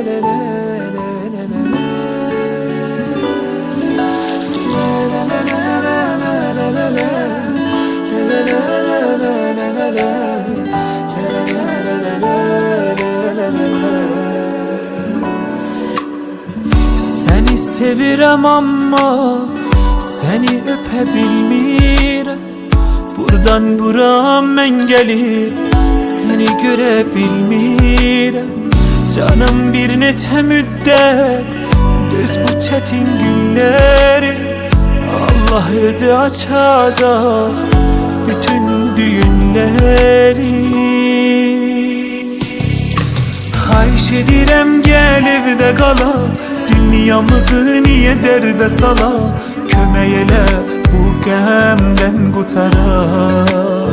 Seni sevirem ama Seni öpebilmirem Buradan buram engeli Seni görebilmirem Canım bir neçe müddet Düz bu çetin günleri Allah özü açacak Bütün düğünleri. Hayş edirem gel evde kala Dünyamızı niye derde sala? Kömeyele bu gemden kutara